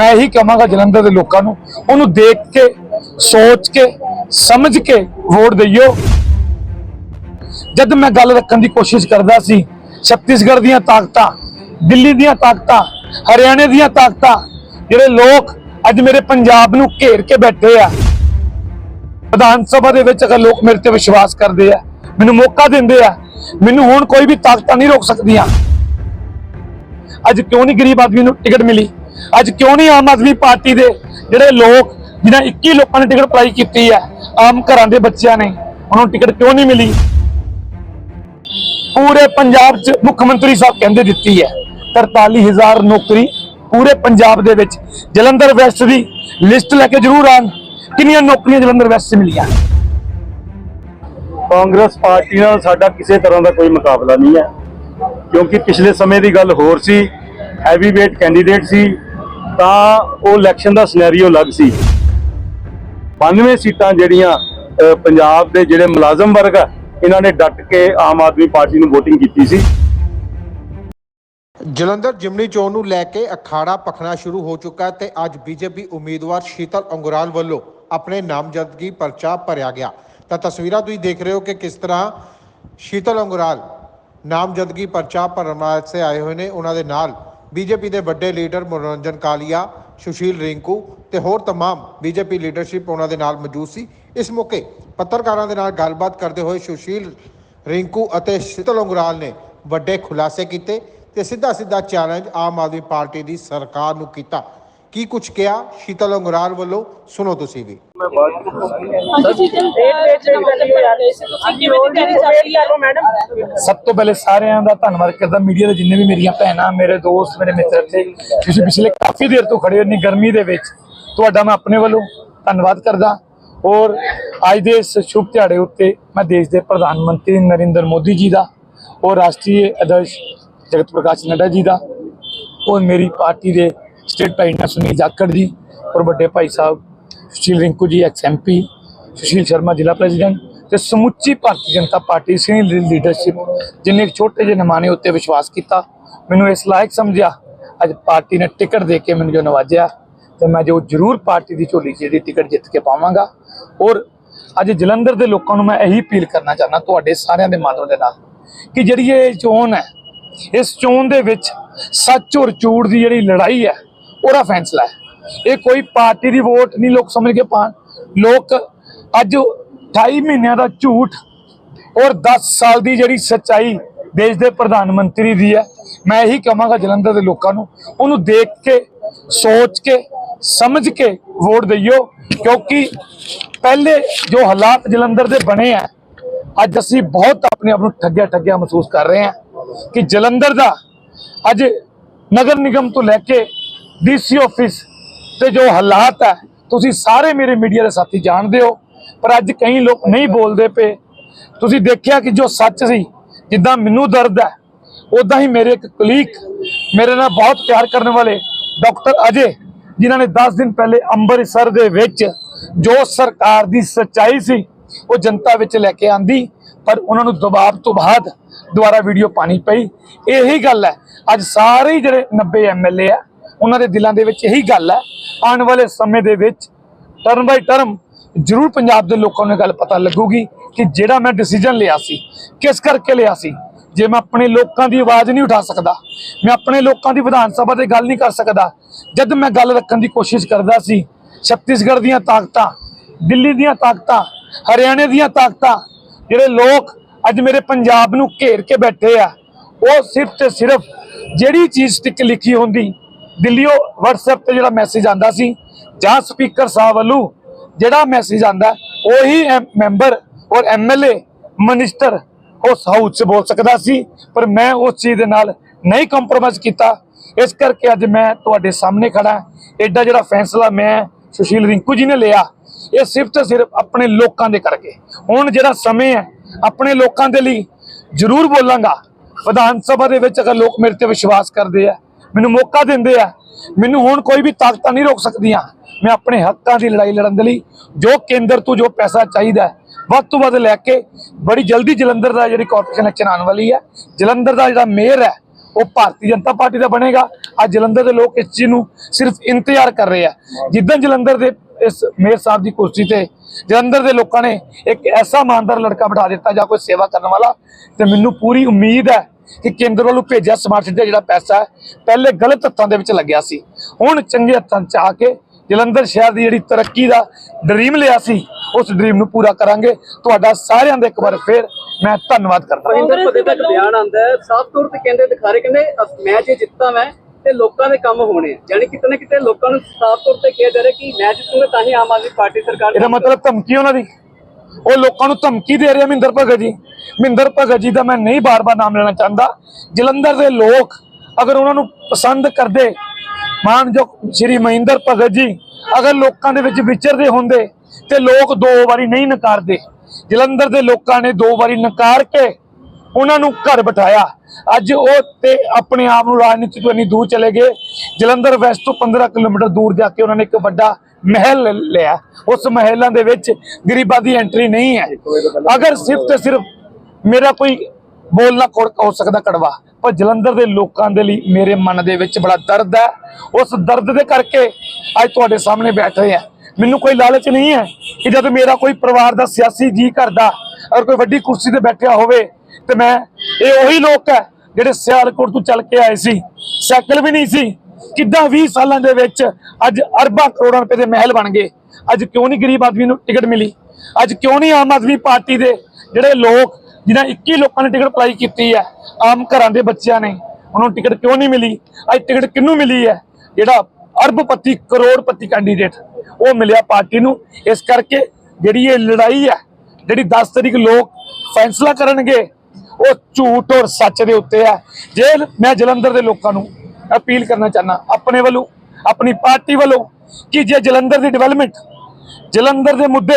ਮੈਂ ਇਹੀ ਕਹਾਂਗਾ ਜਲੰਧਰ ਦੇ ਲੋਕਾਂ ਨੂੰ, ਉਹਨੂੰ ਦੇਖ ਕੇ, ਸੋਚ ਕੇ, ਸਮਝ ਕੇ ਵੋਟ ਦਈਓ। ਜਦ ਮੈਂ ਗੱਲ ਰੱਖਣ ਦੀ ਕੋਸ਼ਿਸ਼ ਕਰਦਾ ਸੀ, ਛੱਤੀਸਗੜ੍ਹ ਦੀਆਂ ਤਾਕਤਾਂ, ਦਿੱਲੀ ਦੀਆਂ ਤਾਕਤਾਂ, ਹਰਿਆਣੇ ਦੀਆਂ ਤਾਕਤਾਂ, ਜਿਹੜੇ ਲੋਕ ਅੱਜ ਮੇਰੇ ਪੰਜਾਬ ਨੂੰ ਘੇਰ ਕੇ ਬੈਠੇ ਆ, ਵਿਧਾਨ ਸਭਾ ਦੇ ਵਿੱਚ ਅਗਰ ਲੋਕ ਮੇਰੇ ਤੇ ਵਿਸ਼ਵਾਸ ਕਰਦੇ ਆ, ਮੈਨੂੰ ਮੌਕਾ ਦਿੰਦੇ ਆ, ਮੈਨੂੰ ਹੁਣ ਕੋਈ ਵੀ ਤਾਕਤਾਂ ਨਹੀਂ ਰੋਕ ਸਕਦੀਆਂ। ਅੱਜ ਕਿਉਂ ਨਹੀਂ ਗਰੀਬ ਆਦਮੀ ਨੂੰ ਟਿਕਟ ਮਿਲੀ? ਅੱਜ ਕਿਉਂ ਨਹੀਂ ਆਮ ਆਦਮੀ ਪਾਰਟੀ ਦੇ ਜਿਹੜੇ ਲੋਕ ਜਿਨ੍ਹਾਂ 21 ਲੋਕਾਂ ਨੇ ਟਿਕਟ ਅਪਲਾਈ ਕੀਤੀ ਹੈ, ਆਮ ਘਰਾਂ ਦੇ ਬੱਚਿਆਂ ਨੇ, ਉਹਨਾਂ ਨੂੰ ਟਿਕਟ ਕਿਉਂ ਨਹੀਂ ਮਿਲੀ? ਪੂਰੇ ਪੰਜਾਬ 'ਚ ਮੁੱਖ ਮੰਤਰੀ ਸਾਹਿਬ ਕਹਿੰਦੇ ਦਿੱਤੀ ਹੈ 43000 ਨੌਕਰੀ ਪੂਰੇ ਪੰਜਾਬ ਦੇ ਵਿੱਚ। ਜਲੰਧਰ ਵੈਸਟ ਦੀ ਲਿਸਟ ਲੈ ਕੇ ਜ਼ਰੂਰ ਆਣ ਕਿੰਨੀਆਂ ਨੌਕਰੀਆਂ ਜਲੰਧਰ ਵੈਸਟ 'ਚ ਮਿਲੀਆਂ? ਕਾਂਗਰਸ ਪਾਰਟੀ ਨਾਲ ਸਾਡਾ ਕਿਸੇ ਤਰ੍ਹਾਂ ਦਾ ਕੋਈ ਮੁਕਾਬਲਾ ਨਹੀਂ ਹੈ। ਕਿਉਂਕਿ ਪਿਛਲੇ ਸਮੇਂ ਦੀ ਗੱਲ ਹੋਰ ਸੀ ਹੈਵੀ weight ਕੈਂਡੀਡੇਟ ਸੀ ਤਾਂ ਉਹ ਇਲੈਕਸ਼ਨ ਦਾ ਸਿਨੈਰੀਓ ਅਲੱਗ ਸੀ। 92 ਸੀਟਾਂ ਜਿਹੜੀਆਂ ਪੰਜਾਬ ਦੇ ਜਿਹੜੇ ਮੁਲਾਜ਼ਮ ਵਰਗ ਆ, ਇਹਨਾਂ ਨੇ ਡਟ ਕੇ ਆਮ ਆਦਮੀ ਪਾਰਟੀ ਨੂੰ VOTING ਕੀਤੀ ਸੀ। ਜਲੰਧਰ ਜਿਮਨੀ ਚੋਣ ਨੂੰ ਲੈ ਕੇ ਅਖਾੜਾ ਪਖਣਾ ਸ਼ੁਰੂ ਹੋ ਚੁੱਕਾ ਤੇ ਅੱਜ ਬੀਜੇਪੀ ਉਮੀਦਵਾਰ ਸ਼ੀਤਲ ਅੰਗੁਰਾਲ ਵੱਲੋਂ ਆਪਣੇ ਨਾਮਜ਼ਦਗੀ ਪਰਚਾ ਭਰਿਆ ਗਿਆ। ਤਾਂ ਤਸਵੀਰਾਂ ਤੁਸੀਂ ਦੇਖ ਰਹੇ ਹੋ ਕਿ ਕਿਸ ਤਰ੍ਹਾਂ ਸ਼ੀਤਲ ਅੰਗੁਰਾਲ ਨਾਮਜ਼ਦਗੀ ਪਰਚਾ ਭਰਨ ਵਾਸਤੇ ਆਏ ਹੋਏ ਨੇ। ਉਹਨਾਂ ਦੇ ਨਾਲ ਬੀਜੇਪੀ ਦੇ ਵੱਡੇ ਲੀਡਰ ਮਨੋਰੰਜਨ ਕਾਲੀਆ ਸੁਸ਼ੀਲ ਰਿੰਕੂ ਤੇ ਹੋਰ तमाम ਬੀਜੇਪੀ ਲੀਡਰਸ਼ਿਪ ਉਹਨਾਂ ਦੇ ਨਾਲ ਮੌਜੂਦ ਸੀ ਇਸ ਮੌਕੇ ਪੱਤਰਕਾਰਾਂ ਦੇ ਨਾਲ ਗੱਲਬਾਤ ਕਰਦੇ ਹੋਏ ਸੁਸ਼ੀਲ ਰਿੰਕੂ ਅਤੇ ਸ਼ੀਤਲ ਅੰਗੁਰਾਲ ਨੇ ਵੱਡੇ ਖੁਲਾਸੇ ਕੀਤੇ ਤੇ ਸਿੱਧਾ ਸਿੱਧਾ ਚੈਲੰਜ ਆਮ ਆਦਮੀ ਪਾਰਟੀ ਦੀ ਸਰਕਾਰ ਨੂੰ ਕੀਤਾ ਕੀ ਕੁਝ ਕਿਹਾ? ਸ਼ੀਤਲ ਅੰਗੁਰਾਲ ਵੱਲੋਂ ਸੁਣੋ ਤੁਸੀਂ ਵੀ। ਸਭ ਤੋਂ ਪਹਿਲੇ ਸਾਰਿਆਂ ਦਾ ਧੰਨਵਾਦ ਕਰਦਾ ਮੀਡੀਆ ਦੇ ਜਿੰਨੇ ਵੀ ਮੇਰੀਆਂ ਭੈਣਾਂ ਮੇਰੇ ਦੋਸਤ ਮੇਰੇ ਮਿੱਤਰ ਤੇ ਤੁਸੀਂ ਪਿਛਲੇ ਕਾਫੀ ਦੇਰ ਤੋਂ ਖੜੇ ਹੋ ਇੰਨੀ ਗਰਮੀ ਦੇ ਵਿੱਚ। ਤੁਹਾਡਾ ਮੈਂ ਆਪਣੇ ਵੱਲੋਂ ਧੰਨਵਾਦ ਕਰਦਾ। ਔਰ ਅੱਜ ਦੇ ਇਸ ਸ਼ੁਭ ਦਿਹਾੜੇ ਉੱਤੇ ਮੈਂ ਦੇਸ਼ ਦੇ ਪ੍ਰਧਾਨ ਮੰਤਰੀ ਨਰਿੰਦਰ ਮੋਦੀ ਜੀ ਦਾ ਔਰ ਰਾਸ਼ਟਰੀ ਅਧਿਕਸ਼ ਜਗਤ ਪ੍ਰਕਾਸ਼ ਨੱਡਾ ਜੀ ਦਾ ਔਰ ਮੇਰੀ ਪਾਰਟੀ ਦੇ ਸਟੇਟ ਪ੍ਰੈਜ਼ੀਡੈਂਟ ਸੁਨੀਲ ਜਾਖੜ ਜੀ ਔਰ ਵੱਡੇ ਭਾਈ ਸਾਹਿਬ ਸੁਸ਼ੀਲ ਰਿੰਕੂ ਜੀ ਐਕਸ ਐਮਪੀ ਸੁਸ਼ੀਲ ਸ਼ਰਮਾ ਜ਼ਿਲ੍ਹਾ ਪ੍ਰੈਜ਼ੀਡੈਂਟ ਤੇ ਸਮੁੱਚੀ Bharatiya Janata party senior leadership ਜਿਨੇ ਇੱਕ ਛੋਟੇ ਜਿਹੇ ਨਮਾਨੇ ਉੱਤੇ ਵਿਸ਼ਵਾਸ ਕੀਤਾ, ਮੈਨੂੰ ਇਸ ਲਾਇਕ ਸਮਝਿਆ। ਅੱਜ ਪਾਰਟੀ ਨੇ ਟਿਕਟ ਦੇ ਕੇ ਮੈਨੂੰ ਜੋ ਨਵਾਜਿਆ, ਤੇ ਮੈਂ ਜੋ ਜ਼ਰੂਰ ਪਾਰਟੀ ਦੀ ਝੋਲੀ 'ਚ ਇਹਦੀ ਟਿਕਟ ਜਿੱਤ ਕੇ ਪਾਵਾਂਗਾ। ਔਰ ਅੱਜ ਜਲੰਧਰ ਦੇ ਲੋਕਾਂ ਨੂੰ ਮੈਂ ਇਹੀ ਅਪੀਲ ਕਰਨਾ ਚਾਹੁੰਦਾ ਤੁਹਾਡੇ ਸਾਰਿਆਂ ਦੇ ਮਾਧਿਅਮ ਦੇ ਨਾਲ ਕਿ ਜਿਹੜੀ ਇਹ ਚੋਣ ਹੈ, ਇਸ ਚੋਣ ਦੇ ਵਿੱਚ ਸੱਚ ਔਰ ਝੂਠ ਦੀ ਜਿਹੜੀ ਲੜਾਈ ਹੈ ਉਹਦਾ ਫੈਸਲਾ ਹੈ। ਇਹ ਕੋਈ ਪਾਰਟੀ ਦੀ ਵੋਟ ਨਹੀਂ, ਲੋਕ ਸਮਝ ਕੇ ਪਾਣ ਲੋਕ ਅੱਜ 28 ਮਹੀਨਿਆਂ ਦਾ ਝੂਠ ਔਰ 10 ਸਾਲ ਦੀ ਜਿਹੜੀ ਸੱਚਾਈ ਦੇਸ਼ ਦੇ ਪ੍ਰਧਾਨ ਮੰਤਰੀ ਦੀ ਹੈ। ਮੈਂ ਇਹੀ ਕਹਾਂਗਾ ਜਲੰਧਰ ਦੇ ਲੋਕਾਂ ਨੂੰ, ਉਹਨੂੰ ਦੇਖ ਕੇ, ਸੋਚ ਕੇ, ਸਮਝ ਕੇ ਵੋਟ ਦਈਓ, ਕਿਉਂਕਿ ਪਹਿਲੇ ਜੋ ਹਾਲਾਤ ਜਲੰਧਰ ਦੇ ਬਣੇ ਆ, ਅੱਜ ਅਸੀਂ ਬਹੁਤ ਆਪਣੇ ਆਪ ਨੂੰ ਠੱਗਿਆ ਠੱਗਿਆ ਮਹਿਸੂਸ ਕਰ ਰਹੇ ਹਾਂ ਕਿ ਜਲੰਧਰ ਦਾ ਅੱਜ ਨਗਰ ਨਿਗਮ ਤੋਂ ਲੈ ਕੇ ਡੀਸੀ ਆਫਿਸ ਤੇ ਜੋ ਹਾਲਾਤ ਹੈ, ਤੁਸੀਂ ਸਾਰੇ ਮੇਰੇ ਮੀਡੀਆ ਦੇ ਸਾਥੀ ਜਾਣਦੇ ਹੋ, ਪਰ ਅੱਜ ਕਈ ਲੋਕ ਨਹੀਂ ਬੋਲਦੇ ਪਏ। ਤੁਸੀਂ ਦੇਖਿਆ ਕਿ ਜੋ ਸੱਚ ਸੀ, ਜਿੱਦਾਂ ਮੈਨੂੰ ਦਰਦ ਹੈ ਉਦਾਂ ਹੀ ਮੇਰੇ ਇੱਕ ਕਲੀਕ ਮੇਰੇ ਨਾਲ ਬਹੁਤ ਪਿਆਰ ਕਰਨ ਵਾਲੇ ਡਾਕਟਰ ਅਜੇ, ਜਿਨ੍ਹਾਂ ਨੇ 10 ਦਿਨ ਪਹਿਲੇ ਅੰਮ੍ਰਿਤਸਰ ਦੇ ਵਿੱਚ ਜੋ ਸਰਕਾਰ ਦੀ ਸੱਚਾਈ ਸੀ, ਉਹ ਜਨਤਾ ਵਿੱਚ ਲੈ ਕੇ ਆਂਦੀ, ਪਰ ਉਹਨਾਂ ਨੂੰ ਦਬਾਅ ਤੋਂ ਬਾਅਦ ਦੁਬਾਰਾ ਵੀਡੀਓ ਪਾਣੀ ਪਈ। ਇਹੀ ਗੱਲ ਹੈ, ਅੱਜ ਸਾਰੇ ਹੀ ਜਿਹੜੇ 90 ਐਮਐਲਏ ਆ ਉਹਨਾਂ ਦੇ ਦਿਲਾਂ ਦੇ ਵਿੱਚ ਇਹੀ ਗੱਲ ਹੈ। ਆਉਣ ਵਾਲੇ ਸਮੇਂ ਦੇ ਵਿੱਚ ਟਰਮ ਬਾਈ ਟਰਮ ਜ਼ਰੂਰ ਪੰਜਾਬ ਦੇ ਲੋਕਾਂ ਨੂੰ ਇਹ ਗੱਲ ਪਤਾ ਲੱਗੂਗੀ ਕਿ ਜਿਹੜਾ ਮੈਂ ਡਿਸੀਜਨ ਲਿਆ ਸੀ, ਕਿਸ ਕਰਕੇ ਲਿਆ ਸੀ। ਜੇ ਮੈਂ ਆਪਣੇ ਲੋਕਾਂ ਦੀ ਆਵਾਜ਼ ਨਹੀਂ ਉਠਾ ਸਕਦਾ, ਮੈਂ ਆਪਣੇ ਲੋਕਾਂ ਦੀ ਵਿਧਾਨ ਸਭਾ ਤੇ ਗੱਲ ਨਹੀਂ ਕਰ ਸਕਦਾ, ਜਦ ਮੈਂ ਗੱਲ ਰੱਖਣ ਦੀ ਕੋਸ਼ਿਸ਼ ਕਰਦਾ ਸੀ, ਛੱਤੀਸਗੜ੍ਹ ਦੀਆਂ ਤਾਕਤਾਂ, ਦਿੱਲੀ ਦੀਆਂ ਤਾਕਤਾਂ, ਹਰਿਆਣੇ ਦੀਆਂ ਤਾਕਤਾਂ, ਜਿਹੜੇ ਲੋਕ ਅੱਜ ਮੇਰੇ ਪੰਜਾਬ ਨੂੰ ਘੇਰ ਕੇ ਬੈਠੇ ਆ, ਉਹ ਸਿਰਫ ਤੇ ਸਿਰਫ ਜਿਹੜੀ ਚੀਜ਼ ਸਟਿਕ ਲਿਖੀ ਹੁੰਦੀ ਦਿੱਲੀੋਂ WhatsApp ਤੇ ਜਿਹੜਾ ਮੈਸੇਜ ਆਂਦਾ ਸੀ, ਜਾਂ ਸਪੀਕਰ ਸਾਹਿਬ ਵੱਲੋਂ ਜਿਹੜਾ ਮੈਸੇਜ ਆਂਦਾ, ਉਹੀ ਐਮ- ਮੈਂਬਰ ਔਰ ਐਮਐਲਏ ਮਿਨਿਸਟਰ ਉਸ ਹਾਊਸ 'ਚ ਬੋਲ ਸਕਦਾ ਸੀ, ਪਰ ਮੈਂ ਉਸ ਚੀਜ਼ ਦੇ ਨਾਲ ਨਹੀਂ ਕੰਪਰੋਮਾਈਜ਼ ਕੀਤਾ। ਇਸ ਕਰਕੇ ਅੱਜ ਮੈਂ ਤੁਹਾਡੇ ਸਾਹਮਣੇ ਖੜਾ ਐਡਾ ਜਿਹੜਾ ਫੈਸਲਾ ਮੈਂ, ਸੁਸ਼ੀਲ ਰਿੰਕੂ ਜੀ ਨੇ ਲਿਆ, ਇਹ ਸਿਰਫ ਤੇ ਸਿਰਫ ਆਪਣੇ ਲੋਕਾਂ ਦੇ ਕਰਕੇ। ਹੁਣ ਜਿਹੜਾ ਸਮੇਂ ਹੈ, ਆਪਣੇ ਲੋਕਾਂ ਦੇ ਲਈ ਜ਼ਰੂਰ ਬੋਲਾਂਗਾ। ਵਿਧਾਨ ਸਭਾ ਦੇ ਵਿੱਚ ਅਗਰ ਲੋਕ ਮੇਰੇ ਤੇ ਵਿਸ਼ਵਾਸ ਕਰਦੇ ਆ ਮੈਨੂੰ ਮੌਕਾ ਦਿੰਦੇ ਆ। ਮੈਨੂੰ ਹੁਣ ਕੋਈ ਵੀ ਤਾਕਤਾਂ ਨਹੀਂ ਰੋਕ ਸਕਦੀਆਂ। ਮੈਂ ਆਪਣੇ ਹੱਕਾਂ ਦੀ ਲੜਾਈ ਲੜਨ ਦੇ ਲਈ ਜੋ ਕੇਂਦਰ ਤੋਂ ਜੋ ਪੈਸਾ ਚਾਹੀਦਾ ਵੱਧ ਤੋਂ ਵੱਧ ਲੈ ਕੇ ਬੜੀ ਜਲਦੀ ਜਲੰਧਰ ਦਾ ਜਿਹੜੀ ਕਾਰਪੋਰੇਸ਼ਨ ਇਲੈਕਸ਼ਨ ਆਉਣ ਵਾਲੀ ਹੈ। ਜਲੰਧਰ ਦਾ ਜਿਹੜਾ ਮੇਅਰ ਹੈ, ਉਹ ਭਾਰਤੀ ਜਨਤਾ ਪਾਰਟੀ ਦਾ ਬਣੇਗਾ। ਅੱਜ ਜਲੰਧਰ ਦੇ ਲੋਕ ਇਸ ਚੀਜ਼ ਨੂੰ ਸਿਰਫ ਇੰਤਜ਼ਾਰ ਕਰ ਰਹੇ ਆ। ਜਿੱਦਾਂ ਜਲੰਧਰ ਦੇ ਇਸ ਮੇਅਰ ਸਾਹਿਬ ਦੀ ਕੁਰਸੀ ਤੇ ਜਲੰਧਰ ਦੇ ਲੋਕਾਂ ਨੇ ਇੱਕ ਐਸਾ ਇਮਾਨਦਾਰ ਲੜਕਾ ਬਿਠਾ ਦਿੱਤਾ ਜਾਂ ਕੋਈ ਸੇਵਾ ਕਰਨ ਵਾਲਾ, ਤੇ ਮੈਨੂੰ ਪੂਰੀ ਉਮੀਦ ਹੈ ਕਿ ਕੇਂਦਰ ਵੱਲੋਂ ਭੇਜਿਆ ਸਮਾਰਟ ਸਿਟੀ ਦਾ ਜਿਹੜਾ ਪੈਸਾ ਹੈ ਪਹਿਲੇ ਗਲਤ ਹੱਥਾਂ ਦੇ ਵਿੱਚ ਲੱਗਿਆ ਸੀ। ਹੁਣ ਚੰਗੇ ਹੱਥਾਂ 'ਚ ਆ ਕੇ ਜਲੰਧਰ ਸ਼ਹਿਰ ਦੀ ਜਿਹੜੀ ਤਰੱਕੀ ਦਾ ਡ੍ਰੀਮ ਲਿਆ ਸੀ ਉਸ ਡ੍ਰੀਮ ਨੂੰ ਪੂਰਾ ਕਰਾਂਗੇ। ਤੁਹਾਡਾ ਸਾਰਿਆਂ ਦਾ ਇੱਕ ਵਾਰ ਫੇਰ ਮੈਂ ਧੰਨਵਾਦ ਕਰਦਾ ਮਹਿੰਦਰ ਪਤੇ ਤੱਕ ਬਿਆਨ ਆਂਦਾ ਹੈ। ਸਾਫ਼ ਤੌਰ ਤੇ ਕਹਿੰਦੇ ਦਿਖਾ ਰਹੇ ਕਹਿੰਦੇ ਮੈਚ ਇਹ ਜਿੱਤਾਂ ਮੈਂ ਤੇ ਲੋਕਾਂ ਦੇ ਕੰਮ ਹੋਣੇ। ਯਾਨੀ ਕਿਤੇ ਨਾ ਕਿਤੇ ਲੋਕਾਂ ਨੂੰ ਸਾਫ਼ ਤੌਰ ਤੇ ਕਿਹਾ ਜਾ ਰਿਹਾ ਕਿ ਮੈਂ ਜਿੱਤੂਗਾ ਤਾਂ ਹੀ ਆਮ ਆਦਮੀ ਪਾਰਟੀ ਸਰਕਾਰ ਇਹਦਾ ਮਤਲਬ ਧਮਕੀ ਉਹਨਾਂ ਦੀ। ਉਹ ਲੋਕਾਂ ਨੂੰ ਧਮਕੀ ਦੇ ਰਿਹਾ ਮਹਿੰਦਰ ਭਗਤ ਜੀ। ਮਹਿੰਦਰ ਭਗਤ ਜੀ ਦਾ ਮੈਂ ਨਹੀਂ ਬਾਰ-ਬਾਰ ਨਾਮ ਲੈਣਾ ਚਾਹੁੰਦਾ। ਜਲੰਧਰ ਦੇ ਲੋਕ ਅਗਰ ਉਹਨਾਂ ਨੂੰ ਪਸੰਦ ਕਰਦੇ ਮਾਨਯੋਗ ਸ਼੍ਰੀ ਮਹਿੰਦਰ ਭਗਤ ਜੀ, ਅਗਰ ਲੋਕਾਂ ਦੇ ਵਿੱਚ ਵਿਚਰਦੇ ਹੁੰਦੇ, ਤੇ ਲੋਕ ਦੋ ਵਾਰੀ ਨਹੀਂ ਨਕਾਰਦੇ। ਜਲੰਧਰ ਦੇ ਲੋਕਾਂ ਨੇ ਦੋ ਵਾਰੀ ਨਕਾਰ ਕੇ ਉਹਨਾਂ ਨੂੰ ਘਰ ਬਿਠਾਇਆ। ਅੱਜ ਉਹ ਤੇ ਆਪਣੇ ਆਪ ਨੂੰ ਰਾਜਨੀਤੀ ਤੋਂ ਇੰਨੀ ਦੂਰ ਚਲੇ ਗਏ। ਜਲੰਧਰ ਵੈਸਟ ਤੋਂ 15 ਕਿਲੋਮੀਟਰ ਦੂਰ ਜਾ ਕੇ ਉਹਨਾਂ ਨੇ ਇੱਕ ਵੱਡਾ ਮਹਿਲ ਲਿਆ। ਉਸ ਮਹਿਲਾਂ ਦੇ ਵਿੱਚ ਗਰੀਬਾਂ ਦੀ ਐਂਟਰੀ ਨਹੀਂ ਹੈ। ਅਗਰ ਸਿਰਫ ਤੇ ਸਿਰਫ ਮੇਰਾ ਕੋਈ ਬੋਲਣਾ ਕੋੜਕ ਹੋ ਸਕਦਾ ਕੜਵਾ, ਪਰ ਜਲੰਧਰ ਦੇ ਲੋਕਾਂ ਦੇ ਲਈ ਮੇਰੇ ਮਨ ਦੇ ਵਿੱਚ ਬੜਾ ਦਰਦ ਹੈ। ਉਸ ਦਰਦ ਦੇ ਕਰਕੇ ਅੱਜ ਤੁਹਾਡੇ ਸਾਹਮਣੇ ਬੈਠੇ ਆ ਮੈਨੂੰ ਕੋਈ ਲਾਲਚ ਨਹੀਂ ਹੈ ਕਿ ਜਦ ਮੇਰਾ ਕੋਈ ਪਰਿਵਾਰ ਦਾ ਸਿਆਸੀ ਜੀ ਕਰਦਾ, ਅਗਰ ਕੋਈ ਵੱਡੀ ਕੁਰਸੀ ਤੇ ਬੈਠਿਆ ਹੋਵੇ, ਤੇ ਮੈਂ ਇਹ ਉਹੀ ਲੋਕ ਹੈ ਜਿਹੜੇ ਸਿਆਲਕੋਟ ਤੋਂ ਚੱਲ ਕੇ ਆਏ ਸੀ। ਸਾਈਕਲ ਵੀ ਨਹੀਂ ਸੀ। ਕਿੱਦਾਂ 20 ਸਾਲਾਂ ਦੇ ਵਿੱਚ ਅੱਜ ਅਰਬਾਂ ਕਰੋੜਾਂ ਰੁਪਏ ਦੇ ਮਹਿਲ ਬਣ ਗਏ। ਅੱਜ ਕਿਉਂ ਨਹੀਂ ਗਰੀਬ ਆਦਮੀ ਨੂੰ ਟਿਕਟ ਮਿਲੀ? ਅੱਜ ਕਿਉਂ ਨਹੀਂ ਆਮ ਆਦਮੀ ਪਾਰਟੀ ਦੇ ਜਿਹੜੇ ਲੋਕ ਜਿਨ੍ਹਾਂ 21 ਲੋਕਾਂ ਨੇ ਟਿਕਟ ਅਪਲਾਈ ਕੀਤੀ ਹੈ, ਆਮ ਘਰਾਂ ਦੇ ਬੱਚਿਆਂ ਨੇ, ਉਹਨਾਂ ਨੂੰ ਟਿਕਟ ਕਿਉਂ ਨਹੀਂ ਮਿਲੀ? ਅੱਜ ਟਿਕਟ ਕਿਹਨੂੰ ਮਿਲੀ ਹੈ? ਜਿਹੜਾ ਅਰਬਪਤੀ ਕਰੋੜਪਤੀ ਕੈਂਡੀਡੇਟ ਉਹ ਮਿਲਿਆ ਪਾਰਟੀ ਨੂੰ। ਇਸ ਕਰਕੇ ਜਿਹੜੀ ਇਹ ਲੜਾਈ ਹੈ, ਜਿਹੜੀ 10 ਤਰੀਕ ਲੋਕ ਫੈਸਲਾ ਕਰਨਗੇ, ਉਹ ਝੂਠ ਔਰ ਸੱਚ ਦੇ ਉੱਤੇ ਹੈ। ਜੇ ਮੈਂ ਜਲੰਧਰ ਦੇ ਲੋਕਾਂ ਨੂੰ ਅਪੀਲ ਕਰਨਾ ਚਾਹਨਾ ਆਪਣੇ ਵੱਲੋਂ, ਆਪਣੀ ਪਾਰਟੀ ਵੱਲੋਂ ਕਿ ਜੇ ਜਲੰਧਰ ਦੀ ਡਿਵੈਲਪਮੈਂਟ ਜਲੰਧਰ ਦੇ ਮੁੱਦੇ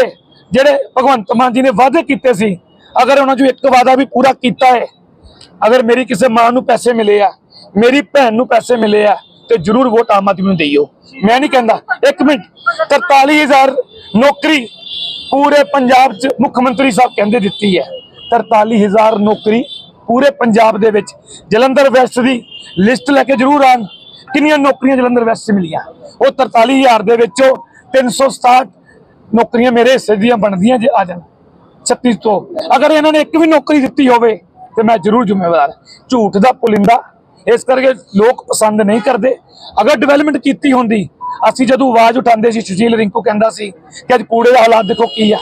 ਜਿਹੜੇ ਭਗਵੰਤ ਮਾਨ ਜੀ ਨੇ ਵਾਅਦੇ ਕੀਤੇ ਸੀ, ਅਗਰ ਉਹਨਾਂ ਚੋਂ ਇੱਕ ਵਾਅਦਾ ਵੀ ਪੂਰਾ ਕੀਤਾ ਹੈ, ਅਗਰ ਮੇਰੀ ਕਿਸੇ ਮਾਂ ਨੂੰ ਪੈਸੇ ਮਿਲੇ ਆ, ਮੇਰੀ ਭੈਣ ਨੂੰ ਪੈਸੇ ਮਿਲੇ ਆ, ਤੇ ਜਰੂਰ ਵੋਟ ਆਮ ਆਦਮੀ ਨੂੰ ਦੇਈਓ। ਮੈਂ ਨਹੀਂ ਕਹਿੰਦਾ, ਇੱਕ ਮਿੰਟ 43000 ਨੌਕਰੀ ਪੂਰੇ ਪੰਜਾਬ 'ਚ ਮੁੱਖ ਮੰਤਰੀ ਸਾਹਿਬ ਕਹਿੰਦੇ ਦਿੱਤੀ ਹੈ। 43000 ਨੌਕਰੀ ਪੂਰੇ ਪੰਜਾਬ ਦੇ ਵਿੱਚ ਜਲੰਧਰ ਵੈਸਟ ਦੀ ਲਿਸਟ ਲੈ ਕੇ ਜਰੂਰ ਆਣ ਕਿੰਨੀਆਂ ਨੌਕਰੀਆਂ ਜਲੰਧਰ ਵੈਸਟ 'ਚ ਮਿਲੀਆਂ? ਉਹ 43000 ਦੇ ਵਿੱਚੋਂ 367 ਨੌਕਰੀਆਂ ਮੇਰੇ ਹਿੱਸੇ ਦੀਆਂ ਬਣਦੀਆਂ ਜੇ ਆ ਜਾਣ। 36 ਤੋਂ। ਅਗਰ ਇਹਨਾਂ ਨੇ ਇੱਕ ਵੀ ਨੌਕਰੀ ਦਿੱਤੀ ਹੋਵੇ, ਤੇ ਮੈਂ ਜ਼ਰੂਰ ਜ਼ਿੰਮੇਵਾਰ ਝੂਠ ਦਾ ਪੁਲਿੰਦਾ। ਇਸ ਕਰਕੇ ਲੋਕ ਪਸੰਦ ਨਹੀਂ ਕਰਦੇ। ਅਗਰ ਡਿਵੈਲਪਮੈਂਟ ਕੀਤੀ ਹੁੰਦੀ, ਅਸੀਂ ਜਦੋਂ ਆਵਾਜ਼ ਉਠਾਉਂਦੇ ਸੀ, ਸੁਸ਼ੀਲ ਰਿੰਕੂ ਕਹਿੰਦਾ ਸੀ ਕਿ ਅੱਜ ਕੂੜੇ ਦਾ ਹਾਲਾਤ ਦੇਖੋ ਕੀ ਆ।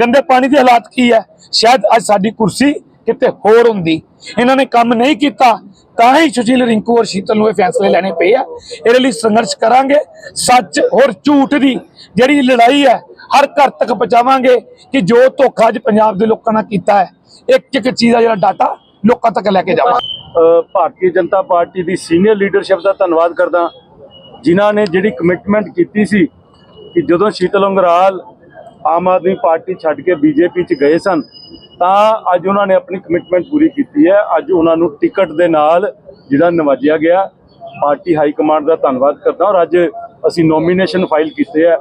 ਗੰਦੇ ਪਾਣੀ ਦੇ ਹਾਲਾਤ ਕੀ ਆ। ਸ਼ਾਇਦ ਅੱਜ ਸਾਡੀ ਕੁਰਸੀ ਕਿਤੇ ਹੋਰ ਹੁੰਦੀ। ਇਹਨਾਂ ਨੇ ਕੰਮ ਨਹੀਂ ਕੀਤਾ, ਤਾਂ ਹੀ ਸੁਸ਼ੀਲ ਰਿੰਕੂ ਔਰ ਸ਼ੀਤਲ ਨੂੰ ਇਹ ਫੈਸਲੇ ਲੈਣੇ ਪਏ ਆ। ਇਹਦੇ ਲਈ ਸੰਘਰਸ਼ ਕਰਾਂਗੇ। ਸੱਚ ਔਰ ਝੂਠ ਦੀ ਜਿਹੜੀ ਲੜਾਈ ਹੈ, ਹਰ ਘਰ ਤੱਕ ਪਹੁੰਚਾਵਾਂਗੇ ਕਿ ਜੋ ਧੋਖਾ ਅੱਜ ਪੰਜਾਬ ਦੇ ਲੋਕਾਂ ਨਾਲ ਕੀਤਾ ਹੈ, ਇੱਕ ਇੱਕ ਚੀਜ਼ ਦਾ ਜਿਹੜਾ ਡਾਟਾ ਲੋਕਾਂ ਤੱਕ ਲੈ ਕੇ ਜਾਵਾਂਗੇ ਭਾਰਤੀ ਜਨਤਾ ਪਾਰਟੀ ਦੀ ਸੀਨੀਅਰ ਲੀਡਰਸ਼ਿਪ ਦਾ ਧੰਨਵਾਦ ਕਰਦਾ। ਜਿਨ੍ਹਾਂ ਨੇ ਜਿਹੜੀ ਕਮਿਟਮੈਂਟ ਕੀਤੀ ਸੀ ਕਿ ਜਦੋਂ ਸ਼ੀਤਲ ਅੰਗਰਾਲ ਆਮ ਆਦਮੀ ਪਾਰਟੀ ਛੱਡ ਕੇ ਬੀਜੇਪੀ 'ਚ ਗਏ ਸਨ ਤਾਂ ਅੱਜ ਉਹਨਾਂ ਨੇ ਆਪਣੀ ਕਮਿਟਮੈਂਟ ਪੂਰੀ ਕੀਤੀ ਹੈ। ਅੱਜ ਉਹਨਾਂ ਨੂੰ ਟਿਕਟ ਦੇ ਨਾਲ ਜਿਹੜਾ ਨਵਾਜਿਆ ਗਿਆ, ਪਾਰਟੀ ਹਾਈ ਕਮਾਂਡ ਦਾ ਧੰਨਵਾਦ ਕਰਦਾ ਔਰ ਅੱਜ ਅਸੀਂ ਨੋਮੀਨੇਸ਼ਨ ਫਾਈਲ ਕੀਤੇ ਆ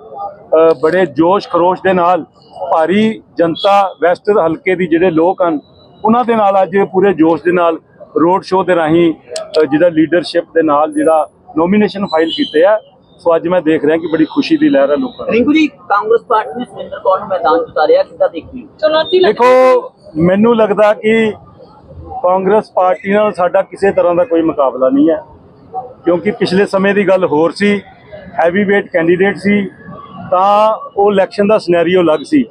ਬੜੇ ਜੋਸ਼ ਖਰੋਸ਼ ਦੇ ਨਾਲ ਭਾਰੀ ਜਨਤਾ, ਵੈਸਟ ਹਲਕੇ ਦੀ ਜਿਹੜੇ ਲੋਕ ਹਨ, ਉਹਨਾਂ ਦੇ ਨਾਲ ਅੱਜ ਪੂਰੇ ਜੋਸ਼ ਦੇ ਨਾਲ ਰੋਡ ਸ਼ੋਅ ਦੇ ਰਾਹੀਂ ਜਿਹੜਾ ਲੀਡਰਸ਼ਿਪ ਦੇ ਨਾਲ ਜਿਹੜਾ ਨੋਮੀਨੇਸ਼ਨ ਫਾਈਲ ਕੀਤੇ ਆ ਸੋ ਅੱਜ ਮੈਂ ਦੇਖ ਰਿਹਾ ਕਿ ਬੜੀ ਖੁਸ਼ੀ ਦੀ ਲਹਿਰ ਹੈ ਲੋਕਾਂ ਦੀ। ਰਿੰਕੂ ਜੀ ਕਾਂਗਰਸ ਪਾਰਟੀ ਨੇ ਸੁਰਿੰਦਰ ਕੌਰ ਨੂੰ ਮੈਦਾਨ 'ਚ ਉਤਾਰਿਆ ਕਿੱਦਾਂ ਦੇਖੀ? ਚੁਣੌਤੀ ਲੱਗ। ਦੇਖੋ ਮੈਨੂੰ ਲੱਗਦਾ ਕਿ ਕਾਂਗਰਸ ਪਾਰਟੀ ਨਾਲ ਸਾਡਾ ਕਿਸੇ ਤਰ੍ਹਾਂ ਦਾ ਕੋਈ ਮੁਕਾਬਲਾ ਨਹੀਂ ਹੈ। ਕਿਉਂਕਿ ਪਿਛਲੇ ਸਮੇਂ ਦੀ ਗੱਲ ਹੋਰ ਸੀ ਹੈਵੀ weight ਕੈਂਡੀਡੇਟ ਸੀ ਤਾਂ ਉਹ ਇਲੈਕਸ਼ਨ ਦਾ ਸਿਨੈਰੀਓ ਅਲੱਗ ਸੀ।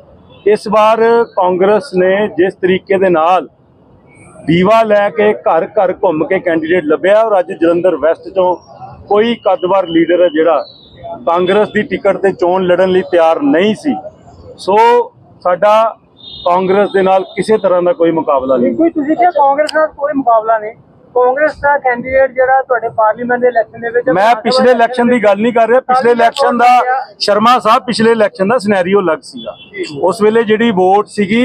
ਇਸ ਵਾਰ ਕਾਂਗਰਸ ਨੇ ਜਿਸ ਤਰੀਕੇ ਦੇ ਨਾਲ ਦੀਵਾ ਲੈ ਕੇ ਘਰ ਘਰ ਘੁੰਮ ਕੇ ਕੈਂਡੀਡੇਟ ਲੱਭਿਆ ਔਰ ਅੱਜ ਜਲੰਧਰ ਵੈਸਟ ਤੋਂ ਕੋਈ ਕੱਦਵਾਰ ਲੀਡਰ ਹੈ ਜਿਹੜਾ ਕਾਂਗਰਸ ਦੀ ਟਿਕਟ ਤੇ ਚੋਣ ਲੜਨ ਲਈ ਤਿਆਰ ਨਹੀਂ ਸੀ। ਸੋ ਸਾਡਾ ਕਾਂਗਰਸ ਦੇ ਨਾਲ ਕਿਸੇ ਤਰ੍ਹਾਂ ਦਾ ਕੋਈ ਮੁਕਾਬਲਾ ਨਹੀਂ। ਕੋਈ ਤੁਸੀਂ ਕਿਹਾ ਕਾਂਗਰਸ ਨਾਲ ਕੋਈ ਮੁਕਾਬਲਾ ਨਹੀਂ। ਕਾਂਗਰਸ ਦਾ ਕੈਂਡੀਡੇਟ ਜਿਹੜਾ ਤੁਹਾਡੇ ਪਾਰਲੀਮੈਂਟ ਦੇ ਇਲੈਕਸ਼ਨ ਦੇ ਵਿੱਚ ਮੈਂ ਪਿਛਲੇ ਇਲੈਕਸ਼ਨ ਦੀ ਗੱਲ ਨਹੀਂ ਕਰ ਰਿਹਾ। ਪਿਛਲੇ ਇਲੈਕਸ਼ਨ ਦਾ ਸ਼ਰਮਾ ਸਾਹਿਬ ਪਿਛਲੇ ਇਲੈਕਸ਼ਨ ਦਾ ਸਿਨੈਰੀਓ ਅਲੱਗ ਸੀਗਾ। ਉਸ ਵੇਲੇ ਜਿਹੜੀ ਵੋਟ ਸੀਗੀ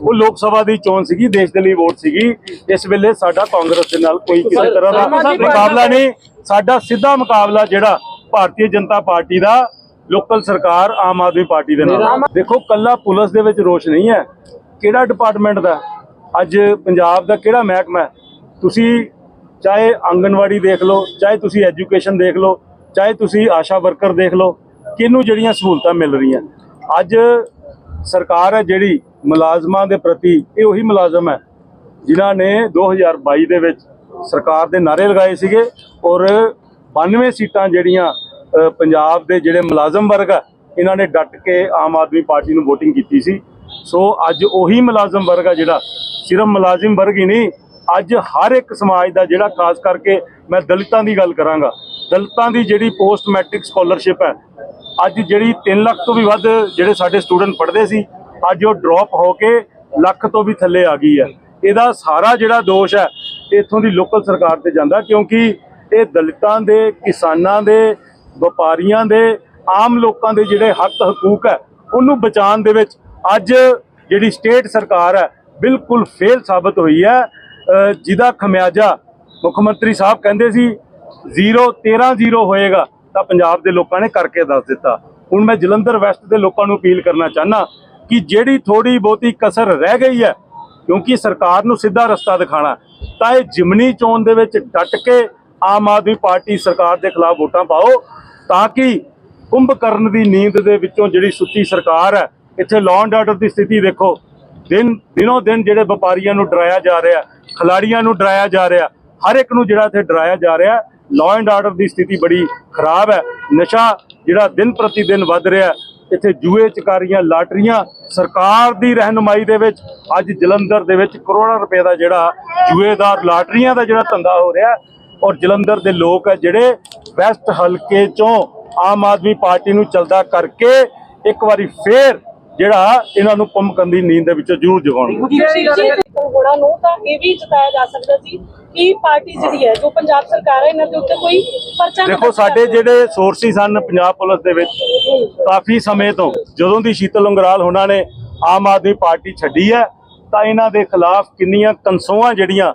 ਉਹ ਲੋਕ ਸਭਾ ਦੀ ਚੋਣ ਸੀਗੀ ਦੇਸ਼ ਦੇ ਲਈ ਵੋਟ ਸੀਗੀ। ਇਸ ਵੇਲੇ ਸਾਡਾ ਕਾਂਗਰਸ ਦੇ ਨਾਲ ਕੋਈ ਕਿਸੇ ਤਰ੍ਹਾਂ ਦਾ ਮੁਕਾਬਲਾ ਨਹੀਂ। ਸਾਡਾ ਸਿੱਧਾ ਮੁਕਾਬਲਾ ਜਿਹੜਾ ਭਾਰਤੀ ਜਨਤਾ ਪਾਰਟੀ ਦਾ ਲੋਕਲ ਸਰਕਾਰ ਆਮ ਆਦਮੀ ਪਾਰਟੀ ਦੇ ਨਾਲ। ਦੇਖੋ ਕੱਲਾ ਪੁਲਿਸ ਦੇ ਵਿੱਚ ਰੋਸ਼ ਨਹੀਂ ਹੈ। ਕਿਹੜਾ ਡਿਪਾਰਟਮੈਂਟ ਦਾ? ਅੱਜ ਪੰਜਾਬ ਦਾ ਕਿਹੜਾ ਮਹਿਕਮਾ? ਤੁਸੀਂ ਚਾਹੇ ਆਂਗਨਵਾੜੀ ਦੇਖ ਲਓ ਚਾਹੇ ਤੁਸੀਂ ਐਜੂਕੇਸ਼ਨ ਦੇਖ ਲਓ ਚਾਹੇ ਤੁਸੀਂ ਆਸ਼ਾ ਵਰਕਰ ਦੇਖ ਲਓ ਕਿਹਨੂੰ ਜਿਹੜੀਆਂ ਸਹੂਲਤਾਂ ਮਿਲ ਰਹੀਆਂ? ਅੱਜ ਸਰਕਾਰ ਹੈ ਜਿਹੜੀ ਮੁਲਾਜ਼ਮਾਂ ਦੇ ਪ੍ਰਤੀ, ਇਹ ਉਹੀ ਮੁਲਾਜ਼ਮ ਹੈ, ਜਿਨ੍ਹਾਂ ਨੇ 2022 ਦੇ ਵਿੱਚ ਸਰਕਾਰ ਦੇ ਨਾਰੇ ਲਗਾਏ ਸੀਗੇ ਔਰ 92 ਸੀਟਾਂ ਜਿਹੜੀਆਂ ਪੰਜਾਬ ਦੇ ਜਿਹੜੇ ਮੁਲਾਜ਼ਮ ਵਰਗ ਆ, ਇਹਨਾਂ ਨੇ ਡਟ ਕੇ ਆਮ ਆਦਮੀ ਪਾਰਟੀ ਨੂੰ VOTING ਕੀਤੀ ਸੀ। ਸੋ ਅੱਜ ਉਹੀ ਮੁਲਾਜ਼ਮ ਵਰਗ ਆ ਜਿਹੜਾ, ਸਿਰਫ ਮੁਲਾਜ਼ਮ ਵਰਗ ਹੀ ਨਹੀਂ, ਅੱਜ ਹਰ ਇੱਕ ਸਮਾਜ ਦਾ ਜਿਹੜਾ, ਖਾਸ ਕਰਕੇ ਮੈਂ ਦਲਿਤਾਂ ਦੀ ਗੱਲ ਕਰਾਂਗਾ ਦਲਿਤਾਂ ਦੀ ਜਿਹੜੀ ਪੋਸਟ ਮੈਟ੍ਰਿਕ ਸਕਾਲਰਸ਼ਿਪ ਹੈ, ਅੱਜ ਜਿਹੜੀ 3 ਲੱਖ ਤੋਂ ਵੀ ਵੱਧ ਜਿਹੜੇ ਸਾਡੇ ਸਟੂਡੈਂਟ ਪੜ੍ਹਦੇ ਸੀ, ਅੱਜ ਉਹ ਡ੍ਰੌਪ ਹੋ ਕੇ ਲੱਖ ਤੋਂ ਵੀ ਥੱਲੇ ਆ ਗਈ ਹੈ। ਇਹਦਾ ਸਾਰਾ ਜਿਹੜਾ ਦੋਸ਼ ਹੈ, ਇੱਥੋਂ ਦੀ ਲੋਕਲ ਸਰਕਾਰ ਤੇ ਜਾਂਦਾ ਕਿਉਂਕਿ ਇਹ ਦਲਿਤਾਂ ਦੇ, ਕਿਸਾਨਾਂ ਦੇ, ਵਪਾਰੀਆਂ ਦੇ, ਆਮ ਲੋਕਾਂ ਦੇ ਜਿਹੜੇ ਹੱਕ ਹਕੂਕ ਹੈ, ਉਹਨੂੰ ਬਚਾਉਣ ਦੇ ਵਿੱਚ ਅੱਜ ਜਿਹੜੀ ਸਟੇਟ ਸਰਕਾਰ ਹੈ, ਬਿਲਕੁਲ ਫੇਲ ਸਾਬਤ ਹੋਈ ਹੈ। ਜਿਹਦਾ ਖਮਿਆਜਾ ਮੁੱਖ ਮੰਤਰੀ ਸਾਹਿਬ ਕਹਿੰਦੇ ਸੀ 0 13 0 ਹੋਏਗਾ ਤਾਂ ਪੰਜਾਬ ਦੇ ਲੋਕਾਂ ਨੇ ਕਰਕੇ ਦੱਸ ਦਿੱਤਾ। ਹੁਣ ਮੈਂ ਜਲੰਧਰ ਵੈਸਟ ਦੇ ਲੋਕਾਂ ਨੂੰ ਅਪੀਲ ਕਰਨਾ ਚਾਹਨਾ ਕਿ ਜਿਹੜੀ ਥੋੜੀ ਬਹੁਤੀ ਕਸਰ ਰਹਿ ਗਈ ਹੈ, ਕਿਉਂਕਿ ਸਰਕਾਰ ਨੂੰ ਸਿੱਧਾ ਰਸਤਾ ਦਿਖਾਣਾ ਤਾਂ ਇਹ ਜਿਮਨੀ ਚੋਣ ਦੇ ਵਿੱਚ ਡਟ ਕੇ ਆਮ ਆਦਮੀ ਪਾਰਟੀ ਸਰਕਾਰ ਦੇ ਖਿਲਾਫ ਵੋਟਾਂ ਪਾਓ, ਤਾਂ ਕਿ ਕੁੰਭਕਰਨ ਦੀ ਨੀਂਦ ਦੇ ਵਿੱਚੋਂ ਜਿਹੜੀ ਸੁੱਤੀ ਸਰਕਾਰ ਹੈ, ਇੱਥੇ ਲਾਅ ਐਂਡ ਆਰਡਰ ਦੀ ਸਥਿਤੀ ਦੇਖੋ। ਦਿਨ, ਦਿਨੋਂ ਦਿਨ ਜਿਹੜੇ ਵਪਾਰੀਆਂ ਨੂੰ ਡਰਾਇਆ ਜਾ ਰਿਹਾ ਖਿਲਾੜੀਆਂ ਨੂੰ ਡਰਾਇਆ ਜਾ ਰਿਹਾ, ਹਰ ਇੱਕ ਨੂੰ ਜਿਹੜਾ ਇੱਥੇ ਡਰਾਇਆ ਜਾ ਰਿਹਾ ਲਾਅ ਐਂਡ ਆਰਡਰ ਦੀ ਸਥਿਤੀ ਬੜੀ ਖਰਾਬ ਹੈ। ਨਸ਼ਾ ਜਿਹੜਾ ਦਿਨ ਪ੍ਰਤੀ ਦਿਨ ਵੱਧ ਰਿਹਾ ਇੱਥੇ ਜੂਏ ਚਕਾਰੀਆਂ, ਲਾਟਰੀਆਂ, ਸਰਕਾਰ ਦੀ ਰਹਿਨੁਮਾਈ ਦੇ ਵਿੱਚ ਅੱਜ ਜਲੰਧਰ ਦੇ ਵਿੱਚ ਕਰੋੜਾਂ ਰੁਪਏ ਦਾ ਜਿਹੜਾ ਜੂਏਦਾਰ ਲਾਟਰੀਆਂ ਦਾ ਜਿਹੜਾ ਧੰਦਾ ਹੋ ਰਿਹਾ ਔਰ ਜਲੰਧਰ ਦੇ ਲੋਕ ਹੈ ਜਿਹੜੇ ਵੈਸਟ ਹਲਕੇ ਚੋਂ ਆਮ ਆਦਮੀ ਪਾਰਟੀ ਨੂੰ ਚਲਦਾ ਕਰਕੇ ਇੱਕ ਵਾਰੀ ਫੇਰ ਜਿਹੜਾ ਇਹਨਾਂ ਨੂੰ ਕੁੰਭਕਰਨ ਦੀ ਨੀਂਦ ਦੇ ਵਿੱਚੋਂ ਜ਼ਰੂਰ ਜਗਾਉਣਗੇ। ਜੀ ਜੀ ਕੰਗੋੜਾ ਨੂੰ ਤਾਂ ਇਹ ਵੀ ਜਤਾਇਆ ਜਾ ਸਕਦਾ ਸੀ ਕਿ ਪਾਰਟੀ ਜਿਹੜੀ ਹੈ ਜੋ ਪੰਜਾਬ ਸਰਕਾਰ ਹੈ ਇਹਨਾਂ ਦੇ ਉੱਤੇ ਕੋਈ ਪਰਚਾ ਦੇਖੋ ਸਾਡੇ ਜਿਹੜੇ ਸੋਰਸਿਸ ਹਨ ਪੰਜਾਬ ਪੁਲਿਸ ਦੇ ਵਿੱਚ ਕਾਫੀ ਸਮੇਂ ਤੋਂ ਜਦੋਂ ਦੀ ਸ਼ੀਤਲ ਉਂਗਰਾਲ ਉਹਨਾਂ ਨੇ ਆਮ ਆਦਮੀ ਪਾਰਟੀ ਛੱਡੀ ਹੈ ਤਾਂ ਇਹਨਾਂ ਦੇ ਖਿਲਾਫ ਕਿੰਨੀਆਂ ਕਨਸੋਆਂ ਜਿਹੜੀਆਂ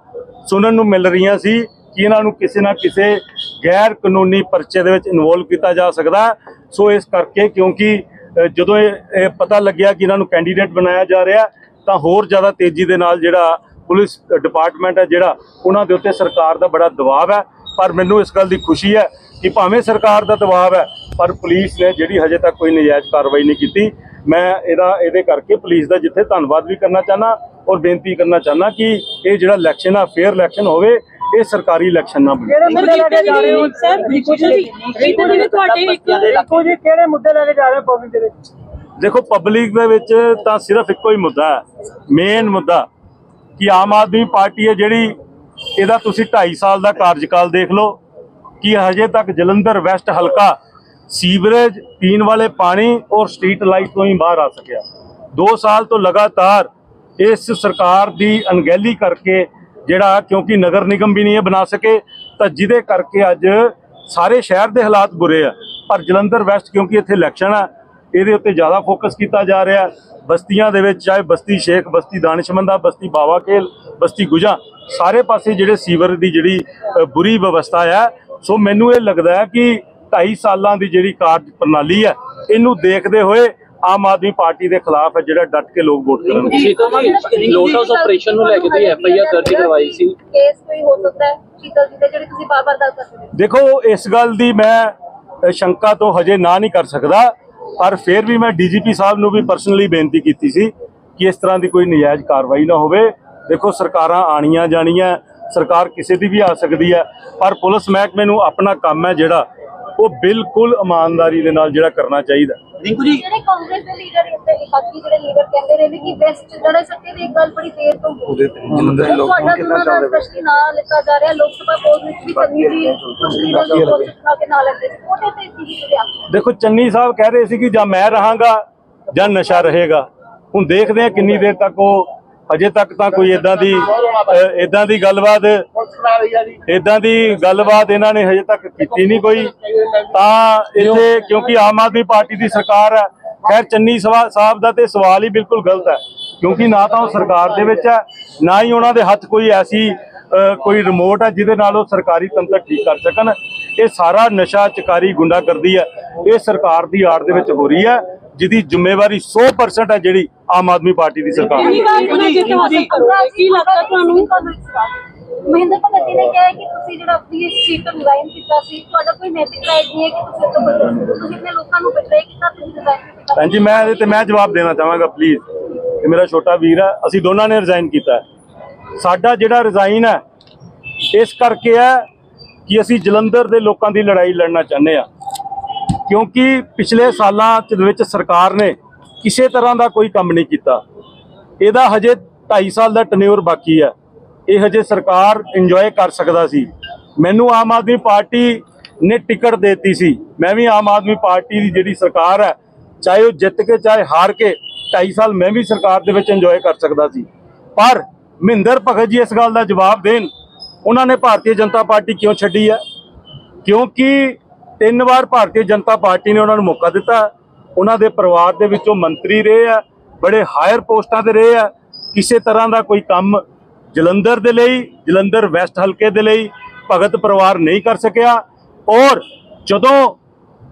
ਸੁਣਨ ਨੂੰ ਮਿਲ ਰਹੀਆਂ ਸੀ ਕਿ ਇਹਨਾਂ ਨੂੰ ਕਿਸੇ ਨਾ ਕਿਸੇ ਗੈਰ ਕਾਨੂੰਨੀ ਪਰਚੇ ਦੇ ਵਿੱਚ ਇਨਵੋਲਵ ਕੀਤਾ ਜਾ ਸਕਦਾ। ਹੈ। ਸੋ ਇਸ ਕਰਕੇ ਕਿਉਂਕਿ ਜਦੋਂ ਇਹ ਇਹ ਪਤਾ ਲੱਗਿਆ ਕਿ ਇਹਨਾਂ ਨੂੰ ਕੈਂਡੀਡੇਟ ਬਣਾਇਆ ਜਾ ਰਿਹਾ, ਤਾਂ ਹੋਰ ਜ਼ਿਆਦਾ ਤੇਜ਼ੀ ਦੇ ਨਾਲ ਜਿਹੜਾ ਪੁਲਿਸ ਡਿਪਾਰਟਮੈਂਟ ਹੈ ਜਿਹੜਾ, ਉਹਨਾਂ ਦੇ ਉੱਤੇ ਸਰਕਾਰ ਦਾ ਬੜਾ ਦਬਾਅ ਹੈ। ਪਰ ਮੈਨੂੰ ਇਸ ਗੱਲ ਦੀ ਖੁਸ਼ੀ ਹੈ ਕਿ ਭਾਵੇਂ ਸਰਕਾਰ ਦਾ ਦਬਾਅ ਹੈ, ਪਰ ਪੁਲਿਸ ਨੇ ਜਿਹੜੀ ਹਜੇ ਤੱਕ ਕੋਈ ਨਜਾਇਜ਼ ਕਾਰਵਾਈ ਨਹੀਂ ਕੀਤੀ। ਮੈਂ ਇਹਦਾ, ਇਹਦੇ ਕਰਕੇ ਪੁਲਿਸ ਦਾ ਜਿੱਥੇ ਧੰਨਵਾਦ ਵੀ ਕਰਨਾ ਚਾਹਨਾ ਔਰ ਬੇਨਤੀ ਕਰਨਾ ਚਾਹਨਾ ਕਿ ਇਹ ਜਿਹੜਾ ਇਲੈਕਸ਼ਨ ਆ ਫੇਅਰ ਇਲੈਕਸ਼ਨ ਹੋਵੇ ਇਹ ਸਰਕਾਰੀ ਇਲੈਕਸ਼ਨ ਨਾ ਬਣੇ ਕਿਹੜੇ ਮੁੱਦੇ ਲੈ ਕੇ ਜਾ ਰਹੇ ਹੋ? ਸਰ ਰਿਕੂ ਜੀ ਰਿਕੂ ਜੀ ਤੁਹਾਡੇ ਇੱਕ ਦੇਖੋ ਜੀ ਕਿਹੜੇ ਮੁੱਦੇ ਲੈ ਕੇ ਜਾ ਰਹੇ ਹੋ ਪਬਲਿਕ ਦੇ ਵਿੱਚ? ਦੇਖੋ ਪਬਲਿਕ ਦੇ ਵਿੱਚ ਤਾਂ ਸਿਰਫ ਇੱਕੋ ਹੀ ਮੁੱਦਾ ਹੈ। ਮੇਨ ਮੁੱਦਾ ਕਿ ਆਮ ਆਦਮੀ ਪਾਰਟੀ ਹੈ ਜਿਹੜੀ ਇਹਦਾ ਤੁਸੀਂ 2.5 ਸਾਲ ਦਾ ਕਾਰਜਕਾਲ ਦੇਖ ਲਓ ਕਿ ਹਜੇ ਤੱਕ ਜਲੰਧਰ ਵੈਸਟ ਹਲਕਾ ਸੀਵਰੇਜ ਪੀਣ ਵਾਲੇ ਪਾਣੀ ਔਰ ਸਟਰੀਟ ਲਾਈਟ ਤੋਂ ਹੀ ਬਾਹਰ ਆ ਸਕਿਆ। 2 ਸਾਲ ਤੋਂ ਲਗਾਤਾਰ ਇਸ ਸਰਕਾਰ ਦੀ ਅਣਗਹਿਲੀ ਕਰਕੇ ਜਿਹੜਾ ਕਿਉਂਕਿ ਨਗਰ ਨਿਗਮ ਵੀ ਨਹੀਂ ਇਹ ਬਣਾ ਸਕੇ, ਤਾਂ ਜਿਹਦੇ ਕਰਕੇ ਅੱਜ ਸਾਰੇ ਸ਼ਹਿਰ ਦੇ ਹਾਲਾਤ ਬੁਰੇ ਆ। ਪਰ ਜਲੰਧਰ ਵੈਸਟ ਕਿਉਂਕਿ ਇੱਥੇ ਇਲੈਕਸ਼ਨ ਆ, ਇਹਦੇ ਉੱਤੇ ਜ਼ਿਆਦਾ ਫੋਕਸ ਕੀਤਾ ਜਾ ਰਿਹਾ। ਬਸਤੀਆਂ ਦੇ ਵਿੱਚ ਚਾਹੇ ਬਸਤੀ ਸ਼ੇਖ, ਬਸਤੀ ਦਾਨਿਸ਼ਮੰਦਾ ਬਸਤੀ ਬਾਵਾ ਬਸਤੀ ਗੁਜਾ, ਸਾਰੇ ਪਾਸੇ ਜਿਹੜੇ ਸੀਵਰ ਦੀ ਜਿਹੜੀ ਬੁਰੀ ਵਿਵਸਥਾ ਹੈ ਸੋ ਮੈਨੂੰ ਇਹ ਲੱਗਦਾ ਹੈ ਕਿ 2.5 ਸਾਲਾਂ ਦੀ ਜਿਹੜੀ ਕਾਰਜ ਪ੍ਰਣਾਲੀ ਹੈ ਇਹਨੂੰ ਦੇਖਦੇ ਹੋਏ ਆਮ ਆਦਮੀ ਪਾਰਟੀ ਦੇ ਖਿਲਾਫ ਹੈ ਜਿਹੜਾ ਡਟ ਕੇ ਲੋਕ ਵੋਟ ਕਰਨਗੇ ਲੋਟਸ ਆਪਰੇਸ਼ਨ ਨੂੰ ਲੈ ਕੇ ਤੁਸੀਂ ਐਫ ਆਈ ਆਰ ਦਰਜ ਕਰਵਾਈ ਸੀ। ਕੇਸ ਕੋਈ ਹੋ ਸਕਦਾ ਹੈ ਸ਼ੀਤਲ ਜੀ ਦੇ ਜਿਹੜੇ ਤੁਸੀਂ ਬਾਰ-ਬਾਰ ਦੱਸ ਸਕਦੇ ਹੋ। ਦੇਖੋ ਇਸ ਗੱਲ ਦੀ ਮੈਂ ਸ਼ੰਕਾ ਤੋਂ ਹਜੇ ਨਾ ਨਹੀਂ ਕਰ ਸਕਦਾ ਪਰ ਫਿਰ ਵੀ ਮੈਂ ਡੀਜੀਪੀ ਸਾਹਿਬ ਨੂੰ ਵੀ ਪਰਸਨਲੀ ਬੇਨਤੀ ਕੀਤੀ ਸੀ ਕਿ ਇਸ ਤਰ੍ਹਾਂ ਦੀ ਕੋਈ ਨਜਾਇਜ਼ ਕਾਰਵਾਈ ਨਾ ਹੋਵੇ। ਦੇਖੋ ਸਰਕਾਰਾਂ ਆਣੀਆਂ ਜਾਣੀਆਂ ਸਰਕਾਰ ਕਿਸੇ ਦੀ ਵੀ ਆ ਸਕਦੀ ਹੈ ਪਰ ਪੁਲਿਸ ਮਹਿਕਮੇ ਨੂੰ ਆਪਣਾ ਕੰਮ ਹੈ ਜਿਹੜਾ ਉਹ ਬਿਲਕੁਲ ਇਮਾਨਦਾਰੀ ਦੇ ਨਾਲ ਜਿਹੜਾ ਕਰਨਾ ਚਾਹੀਦਾ। ਰਿੰਕੂ ਜੀ। ਜਿਹੜੇ ਕਾਂਗਰਸ ਦੇ ਲੀਡਰ ਇੱਥੇ ਬਾਕੀ ਜਿਹੜੇ ਲੀਡਰ ਕਹਿੰਦੇ ਰਹੇ ਨੇ ਕਿ ਵੈਸਟ ਜਿਹੜੇ ਸੱਤੇ ਦੀ ਇੱਕ ਗੱਲ ਬੜੀ ਦੇਰ ਤੋਂ ਉਹਦੇ ਤੇ ਤੁਹਾਡਾ ਦੋਨਾਂ ਦਾ ਸਪੈਸ਼ਲੀ ਨਾਂ ਲਿੱਤਾ ਜਾ ਰਿਹਾ ਲੋਕ ਸਭਾ ਪੋਲ ਵਿੱਚ ਵੀ ਚੰਗੀ ਸੀ ਕੁਝ ਲੀਡਰ ਲੋਕ ਚੁੱਕਾ ਕੇ ਨਾਂ ਲੈਂਦੇ ਸੀ। ਉਹਦੇ ਤੇ ਕੀ ਰਿਹਾ ਦੇਖੋ ਚੰਨੀ ਸਾਹਿਬ ਕਹਿ ਰਹੇ ਸੀ ਕਿ ਜਾਂ ਮੈਂ ਰਹਾਂਗਾ ਜਾਂ ਨਸ਼ਾ ਰਹੇਗਾ। ਹੁਣ ਦੇਖਦੇ ਹਾਂ ਕਿੰਨੀ ਦੇਰ ਤੱਕ ਉਹ ਅਜੇ ਤੱਕ ਤਾਂ ਕੋਈ ਇਦਾਂ ਦੀ ਇਦਾਂ ਦੀ ਗੱਲਬਾਤ ਇਦਾਂ ਦੀ ਗੱਲਬਾਤ ਇਹਨਾਂ ਨੇ ਹਜੇ ਤੱਕ ਕੀਤੀ ਨਹੀਂ ਕੋਈ। ਤਾਂ ਇੱਥੇ ਕਿਉਂਕਿ ਆਮ ਆਦਮੀ ਪਾਰਟੀ ਦੀ ਸਰਕਾਰ ਹੈ, ਖੈਰ ਚੰਨੀ ਸਵਾ- ਸਾਹਿਬ ਦਾ ਤੇ ਸਵਾਲ ਹੀ ਬਿਲਕੁਲ ਗਲਤ ਹੈ। ਕਿਉਂਕਿ ਨਾ ਤਾਂ ਉਹ ਸਰਕਾਰ ਦੇ ਵਿੱਚ ਹੈ, ਨਾ ਹੀ ਉਹਨਾਂ ਦੇ ਹੱਥ ਕੋਈ ਐਸੀ ਕੋਈ ਰਿਮੋਟ ਹੈ ਜਿਹਦੇ ਨਾਲ ਉਹ ਸਰਕਾਰੀ ਤੰਤਰ ਠੀਕ ਕਰ ਸਕਣ। ਇਹ ਸਾਰਾ ਨਸ਼ਾ ਚਕਾਰੀ ਗੁੰਡਾਗਰਦੀ ਹੈ, ਇਹ ਸਰਕਾਰ ਦੀ ਆੜ ਦੇ ਵਿੱਚ ਹੋ ਰਹੀ ਹੈ, ਜਿਹਦੀ ਜ਼ਿੰਮੇਵਾਰੀ 100% ਹੈ ਜਿਹੜੀ ਆਮ ਆਦਮੀ ਪਾਰਟੀ ਦੀ ਸਰਕਾਰ। ਦੀ ਕਿੰਨੀ ਵਾਰ ਉਹਨਾਂ ਜਿੱਤ ਹਾਸਲ ਕਰੋਗੇ ਕੀ ਲੱਗਦਾ ਤੁਹਾਨੂੰ? ਮਹਿੰਦਰ ਭਗਤ ਜੀ ਨੇ ਕਿਹਾ ਹੈ ਕਿ ਤੁਸੀਂ ਜਿਹੜਾ ਆਪਣੀ ਸੀਟ ਤੋਂ ਰਿਜ਼ਾਈਨ ਕੀਤਾ ਸੀ ਤੁਹਾਡਾ ਕੋਈ ਨੈਤਿਕ ਰਾਈਟ ਨਹੀਂ ਹੈ ਕਿ ਤੁਸੀਂ ਉੱਥੇ ਬਦਲ ਤੁਸੀਂ ਆਪਣੇ ਲੋਕਾਂ ਨੂੰ ਬਿਟਰੇ ਕੀਤਾ ਤੁਸੀਂ ਰਿਜ਼ਾਈਨ ਕੀਤਾ ਭੈਣ ਜੀ ਮੈਂ ਇਹਦੇ ਤੇ ਮੈਂ ਜਵਾਬ ਦੇਣਾ ਚਾਹਾਂਗਾ ਪਲੀਜ਼ ਇਹ ਮੇਰਾ ਛੋਟਾ ਵੀਰ ਹੈ ਅਸੀਂ ਦੋਨਾਂ ਨੇ ਰਿਜ਼ਾਈਨ ਕੀਤਾ। ਸਾਡਾ ਜਿਹੜਾ ਰਿਜ਼ਾਈਨ ਹੈ ਇਸ ਕਰਕੇ ਹੈ ਕਿ ਅਸੀਂ ਜਲੰਧਰ ਦੇ ਲੋਕਾਂ ਦੀ ਲੜਾਈ ਲੜਨਾ ਚਾਹੁੰਦੇ ਆ ਕਿਉਂਕਿ ਪਿਛਲੇ ਸਾਲਾਂ ਚ ਵਿੱਚ ਸਰਕਾਰ ਨੇ ਕਿਸੇ ਤਰ੍ਹਾਂ ਦਾ ਕੋਈ ਕੰਮ ਨਹੀਂ ਕੀਤਾ। ਇਹਦਾ ਹਜੇ 2.5 ਸਾਲ ਦਾ ਟਨਿਓਰ ਬਾਕੀ ਹੈ। ਇਹ ਹਜੇ ਸਰਕਾਰ ਇੰਜੋਏ ਕਰ ਸਕਦਾ ਸੀ। ਮੈਨੂੰ ਆਮ ਆਦਮੀ ਪਾਰਟੀ ਨੇ ਟਿਕਟ ਦਿੱਤੀ ਸੀ। ਮੈਂ ਵੀ ਆਮ ਆਦਮੀ ਪਾਰਟੀ ਦੀ ਜਿਹੜੀ ਸਰਕਾਰ ਹੈ, ਚਾਹੇ ਉਹ ਜਿੱਤ ਕੇ ਚਾਹੇ ਹਾਰ ਕੇ 2.5 ਸਾਲ ਮੈਂ ਵੀ ਸਰਕਾਰ ਦੇ ਵਿੱਚ ਇੰਜੋਏ ਕਰ ਸਕਦਾ ਸੀ। ਪਰ ਮਹਿੰਦਰ ਭਗਤ ਜੀ ਇਸ ਗੱਲ ਦਾ ਜਵਾਬ ਦੇਣ, ਉਹਨਾਂ ਨੇ ਭਾਰਤੀ ਜਨਤਾ ਪਾਰਟੀ ਕਿਉਂ ਛੱਡੀ ਹੈ? ਕਿਉਂਕਿ ਤਿੰਨ ਵਾਰ ਭਾਰਤੀ ਜਨਤਾ ਪਾਰਟੀ ਨੇ ਉਹਨਾਂ ਨੂੰ ਮੌਕਾ ਦਿੱਤਾ। ਉਹਨਾਂ ਦੇ ਪਰਿਵਾਰ ਦੇ ਵਿੱਚੋਂ ਮੰਤਰੀ ਰਹੇ ਆ, ਬੜੇ ਹਾਇਰ ਪੋਸਟਾਂ ਤੇ ਰਹੇ ਆ। ਕਿਸੇ ਤਰ੍ਹਾਂ ਦਾ ਕੋਈ ਕੰਮ ਜਲੰਧਰ ਦੇ ਲਈ, ਜਲੰਧਰ ਵੈਸਟ ਹਲਕੇ ਦੇ ਲਈ ਭਗਤ ਪਰਿਵਾਰ ਨਹੀਂ ਕਰ ਸਕਿਆ। ਔਰ ਜਦੋਂ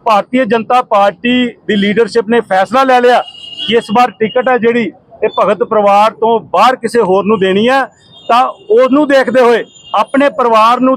ਭਾਰਤੀ ਜਨਤਾ ਪਾਰਟੀ ਦੀ ਲੀਡਰਸ਼ਿਪ ਨੇ ਫੈਸਲਾ ਲੈ ਲਿਆ ਕਿ ਇਸ ਵਾਰ ਟਿਕਟ ਹੈ ਜਿਹੜੀ ਇਹ ਭਗਤ ਪਰਿਵਾਰ ਤੋਂ ਬਾਹਰ ਕਿਸੇ ਹੋਰ ਨੂੰ ਦੇਣੀ ਹੈ ਤਾਂ ਉਹਨੂੰ ਦੇਖਦੇ ਹੋਏ ਆਪਣੇ ਪਰਿਵਾਰ ਨੂੰ